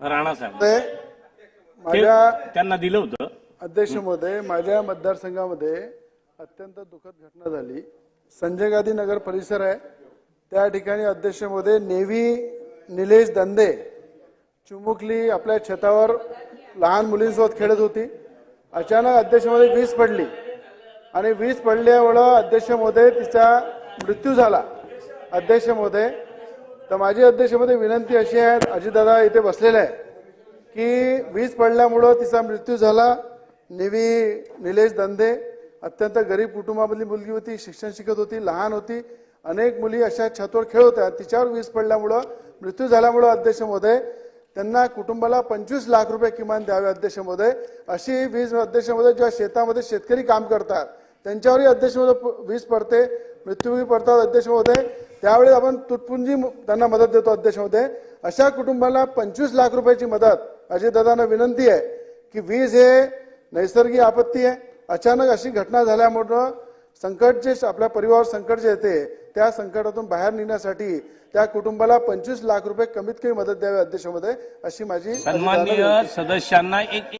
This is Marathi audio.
राणा साहेब. ते माझ्या त्यांना दिलं होतं. अध्यक्ष महोदय माझ्या मतदारसंघामध्ये अत्यंत दुःखद घटना झाली. संजय गांधी नगर परिसर आहे. त्या ठिकाणी अध्यक्ष महोदय नेव्ही निलेश दंदे चिमुकली आपल्या छतावर लहान मुलींसोबत खेळत होती. अचानक अध्यक्ष महोदय वीज पडली. आणि वीज पडल्यामुळं अध्यक्ष महोदय तिचा मृत्यू झाला. अध्यक्ष महोदय तर माझी अध्यक्षमध्ये विनंती अशी आहे अजितदादा इथे बसलेले आहे की वीज पडल्यामुळं तिचा मृत्यू झाला. निवी निलेश दंदे अत्यंत गरीब कुटुंबामधली मुलगी होती शिक्षण शिकत होती लहान होती. अनेक मुली अशा छतवर खेळ होत्या. तिच्यावर वीज पडल्यामुळं मृत्यू झाल्यामुळं अध्यक्ष महोदय त्यांना कुटुंबाला पंचवीस लाख रुपये किमान द्यावे अध्यक्ष महोदय अशी वीज अध्यक्ष महोदय जेव्हा शेतामध्ये शेतकरी काम करतात त्यांच्यावरही अध्यक्ष महोदय वीज पडते मृत्यूही पडतात अध्यक्ष महोदय त्यावेळी आपण तुटपुंजी त्यांना मदत देतो अध्यक्ष महोदय अशा कुटुंबाला पंचवीस लाख रुपयाची मदत अजितदादांना विनंती आहे की वीज हे नैसर्गिक आपत्ती आहे अचानक अशी घटना झाल्यामुळं संकट जे आपल्या परिवारावर संकट जे येते त्या संकटातून बाहेर निघण्यासाठी त्या कुटुंबाला पंचवीस लाख रुपये कमीत कमी मदत द्यावी अध्यक्ष महोदय अशी माझी सन्माननीय. सदस्यांना एक